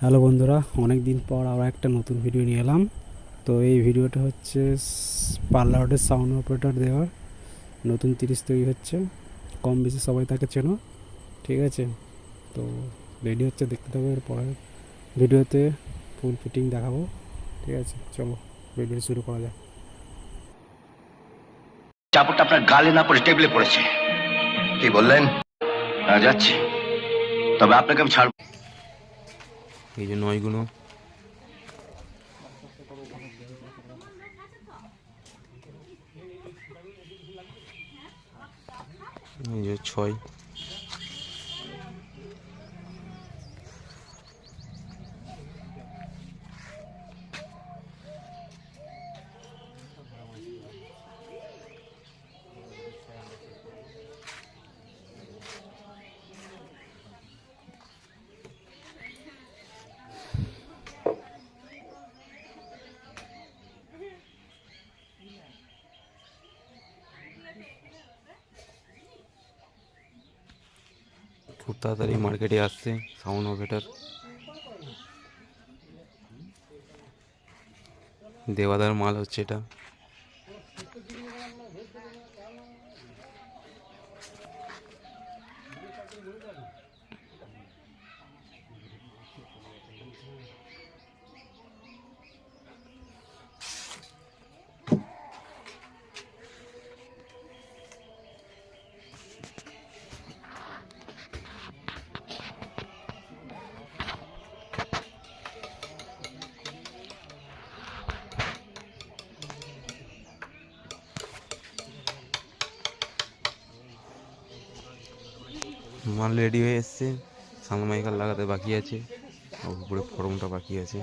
Hello বন্ধুরা অনেক দিন পর আবার একটা নতুন ভিডিও নিয়ে এলাম। তো এই ভিডিওটা হচ্ছে পার্লারের সাউন্ড অপারেটর দেওয়ার। নতুন তিরিশ তৈরি হচ্ছে। কম বেশি সবাই তাকে চেনো, ঠিক আছে? তো রেডি হচ্ছে, দেখতে থাকো, এর পরে ভিডিওতে ফুল ফিটিং দেখাবো, ঠিক আছে? চলো ভিডিও শুরু করা যাক। চাপড়টা আপনার গালে না পড়ে টেবিলে পড়েছে। কি বললেন? যাচ্ছি। তবে আপনাকে আমি ছাড়ব। এই যে নয়গুলো এই যে ছয়। খুব তাড়াতাড়ি মার্কেটে আসছে সাউন্ড অপারেটার দেওয়াদার মাল হচ্ছে এটা। মাল রেডি হয়ে এসছে। সানমাইকার লাগাতে বাকি আছে। উপরে ফর্মটা বাকি আছে।